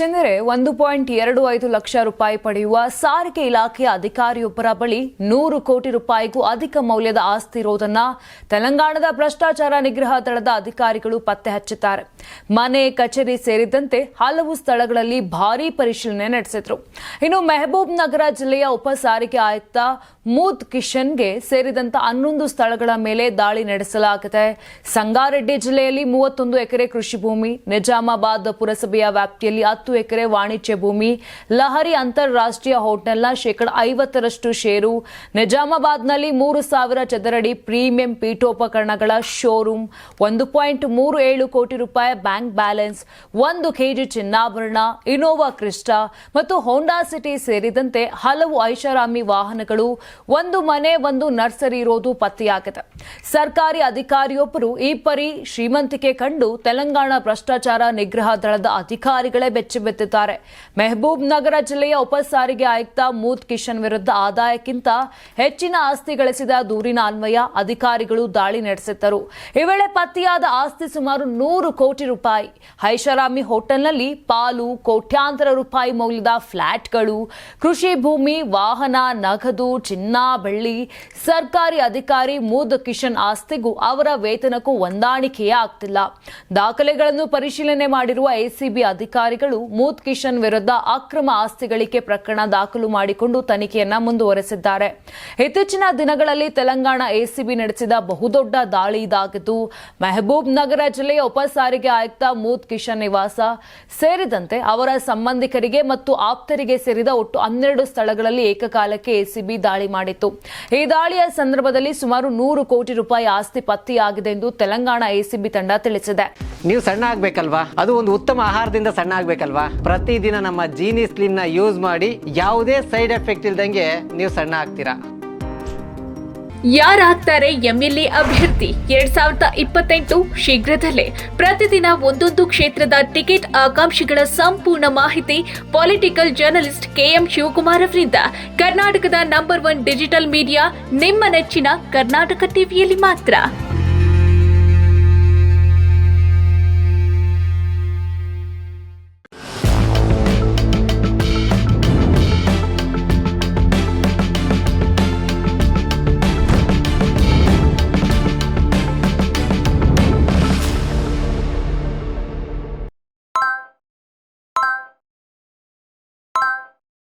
ಹೆಚ್ಚೆಂದರೆ ಒಂದು ಪಾಯಿಂಟ್ ಎರಡು ಐದು ಲಕ್ಷ ರೂಪಾಯಿ ಪಡೆಯುವ ಸಾರಿಗೆ ಇಲಾಖೆಯ ಅಧಿಕಾರಿಯೊಬ್ಬರ ಬಳಿ ನೂರು ಕೋಟಿ ರೂಪಾಯಿಗೂ ಅಧಿಕ ಮೌಲ್ಯದ ಆಸ್ತಿ ಇರುವುದನ್ನ ತೆಲಂಗಾಣದ ಭ್ರಷ್ಟಾಚಾರ ನಿಗ್ರಹ ದಳದ ಅಧಿಕಾರಿಗಳು ಪತ್ತೆ ಹಚ್ಚಿದ್ದಾರೆ. ಮನೆ, ಕಚೇರಿ ಸೇರಿದಂತೆ ಹಲವು ಸ್ಥಳಗಳಲ್ಲಿ ಭಾರೀ ಪರಿಶೀಲನೆ ನಡೆಸಿದ್ರು. ಇನ್ನು ಮೆಹಬೂಬ್ ನಗರ ಜಿಲ್ಲೆಯ ಉಪ ಸಾರಿಗೆ ಆಯುಕ್ತ ಮೂದ್ ಕಿಶನ್ಗೆ ಸೇರಿದಂತ ಹನ್ನೊಂದು ಸ್ಥಳಗಳ ಮೇಲೆ ದಾಳಿ ನಡೆಸಲಾಗಿದೆ. ಸಂಗಾರೆಡ್ಡಿ ಜಿಲ್ಲೆಯಲ್ಲಿ ಮೂವತ್ತೊಂದು ಎಕರೆ ಕೃಷಿ ಭೂಮಿ, ನಿಜಾಮಾಬಾದ್ ಪುರಸಭೆಯ ವ್ಯಾಪ್ತಿಯಲ್ಲಿ ಹತ್ತು ಎಕರೆ ವಾಣಿಜ್ಯ ಭೂಮಿ ಲಹರಿ ಅಂತಾರಾಷ್ಟ್ರೀಯ ಹೋಟೆಲ್ನ ಶೇಕಡ ಐವತ್ತರಷ್ಟು ಷೇರು. ನಿಜಾಮಾಬಾದ್ನಲ್ಲಿ ಮೂರು ಸಾವಿರ ಚದರಡಿ ಪ್ರೀಮಿಯಂ ಪೀಠೋಪಕರಣಗಳ ಶೋರೂಮ್, ಒಂದು ಪಾಯಿಂಟ್ ಮೂರು ಏಳು ಕೋಟಿ ರೂಪಾಯಿ ಬ್ಯಾಂಕ್ ಬ್ಯಾಲೆನ್ಸ್, ಒಂದು ಕೆಜಿ ಚಿನ್ನಾಭರಣ, ಇನೋವಾ ಕ್ರಿಸ್ಟಾ ಮತ್ತು ಹೋಂಡಾ ಸಿಟಿ ಸೇರಿದಂತೆ ಹಲವು ಐಷಾರಾಮಿ ವಾಹನಗಳು, ಒಂದು ಮನೆ, ಒಂದು ನರ್ಸರಿ ಇರೋದು ಪತ್ತೆಯಾಗಿದೆ. ಸರ್ಕಾರಿ ಅಧಿಕಾರಿಯೊಬ್ಬರು ಈ ಪರಿ ಶ್ರೀಮಂತಿಕೆ ಕಂಡು ತೆಲಂಗಾಣ ಭ್ರಷ್ಟಾಚಾರ ನಿಗ್ರಹ ದಳದ ಅಧಿಕಾರಿಗಳೇ ಬೆಚ್ಚಿಬೆತ್ತಿದ್ದಾರೆ ಮೆಹಬೂಬ್ ನಗರ ಜಿಲ್ಲೆಯ ಉಪ ಸಾರಿಗೆ ಆಯುಕ್ತ ಮೂತ್ ಕಿಶನ್ ವಿರುದ್ಧ ಆದಾಯಕ್ಕಿಂತ ಹೆಚ್ಚಿನ ಆಸ್ತಿ ಗಳಿಸಿದ ದೂರಿನ ಅನ್ವಯ ಅಧಿಕಾರಿಗಳು ದಾಳಿ ನಡೆಸಿದ್ದರು. ಈ ವೇಳೆ ಪತ್ತೆಯಾದ ಆಸ್ತಿ ಸುಮಾರು ನೂರು ಕೋಟಿ ರೂಪಾಯಿ. ಐಷಾರಾಮಿ ಹೋಟೆಲ್ನಲ್ಲಿ ಪಾಲು, ಕೋಟ್ಯಾಂತರ ರೂಪಾಯಿ ಮೌಲ್ಯದ ಫ್ಲಾಟ್ಗಳು, ಕೃಷಿ ಭೂಮಿ, ವಾಹನ, ನಗದು, ಚಿನ್ನ, ಬೆಳ್ಳಿ ಸರ್ಕಾರಿ ಅಧಿಕಾರಿ ಮೂದ್ ಕಿಶನ್ ಆಸ್ತಿಗೂ ಅವರ ವೇತನಕ್ಕೂ ಹೊಂದಾಣಿಕೆಯೇ ಆಗ್ತಿಲ್ಲ. ದಾಖಲೆಗಳನ್ನು ಪರಿಶೀಲನೆ ಮಾಡಿರುವ ಎಸಿಬಿ ಅಧಿಕಾರಿಗಳು ಮೂತ್ ಕಿಶನ್ ವಿರುದ್ಧ ಅಕ್ರಮ ಆಸ್ತಿ ಗಳಿಕೆ ಪ್ರಕರಣ ದಾಖಲು ಮಾಡಿಕೊಂಡು ತನಿಖೆಯನ್ನ ಮುಂದುವರೆಸಿದ್ದಾರೆ. ಇತ್ತೀಚಿನ ದಿನಗಳಲ್ಲಿ ತೆಲಂಗಾಣ ಎಸಿಬಿ ನಡೆಸಿದ ಬಹುದೊಡ್ಡ ದಾಳಿ ಇದಾಗಿದ್ದು, ಮೆಹಬೂಬ್ ನಗರ ಜಿಲ್ಲೆಯ ಉಪ ಸಾರಿಗೆ ಆಯುಕ್ತ ಮೂತ್ ಕಿಶನ್ ನಿವಾಸ ಸೇರಿದಂತೆ ಅವರ ಸಂಬಂಧಿಕರಿಗೆ ಮತ್ತು ಆಪ್ತರಿಗೆ ಸೇರಿದ ಒಟ್ಟು ಹನ್ನೆರಡು ಸ್ಥಳಗಳಲ್ಲಿ ಏಕಕಾಲಕ್ಕೆ ಎಸಿಬಿ ದಾಳಿ ಮಾಡಿತ್ತು. ಈ ದಾಳಿಯ ಸಂದರ್ಭದಲ್ಲಿ ಸುಮಾರು ನೂರು ಕೋಟಿ ರೂಪಾಯಿ ಆಸ್ತಿ ಪತ್ತೆಯಾಗಿದೆ ಎಂದು ತೆಲಂಗಾಣ ಎಸಿಬಿ ತಂಡ ತಿಳಿಸಿದೆ. ನೀವು ಸಣ್ಣ ಆಗ್ಬೇಕಲ್ವಾ? ಅದು ಒಂದು ಉತ್ತಮ ಆಹಾರದಿಂದ ಸಣ್ಣ ಆಗ್ಬೇಕಲ್ವಾ? ಪ್ರತಿದಿನ ನಮ್ಮ ಜೀನಿ ಸ್ಲಿಮ್ನ ಯೂಸ್ ಮಾಡಿ ಯಾವುದೇ ಸೈಡ್ ಎಫೆಕ್ಟ್ ಇಲ್ದಂಗೆ ನೀವು ಸಣ್ಣ ಆಗ್ತೀರಾ? ಯಾರಾಗ್ತಾರೆ ಎಂಎಲ್ಎ ಅಭ್ಯರ್ಥಿ? ಎರಡ್ ಸಾವಿರದ ಇಪ್ಪತ್ತೆಂಟು ಶೀಘ್ರದಲ್ಲೇ. ಪ್ರತಿದಿನ ಒಂದೊಂದು ಕ್ಷೇತ್ರದ ಟಿಕೆಟ್ ಆಕಾಂಕ್ಷಿಗಳ ಸಂಪೂರ್ಣ ಮಾಹಿತಿ ಪೊಲಿಟಿಕಲ್ ಜರ್ನಲಿಸ್ಟ್ ಕೆಎಂ ಶಿವಕುಮಾರ್ ಅವರಿಂದ. ಕರ್ನಾಟಕದ ನಂಬರ್ ಒನ್ ಡಿಜಿಟಲ್ ಮೀಡಿಯಾ ನಿಮ್ಮ ನೆಚ್ಚಿನ ಕರ್ನಾಟಕ ಟಿವಿಯಲ್ಲಿ ಮಾತ್ರ.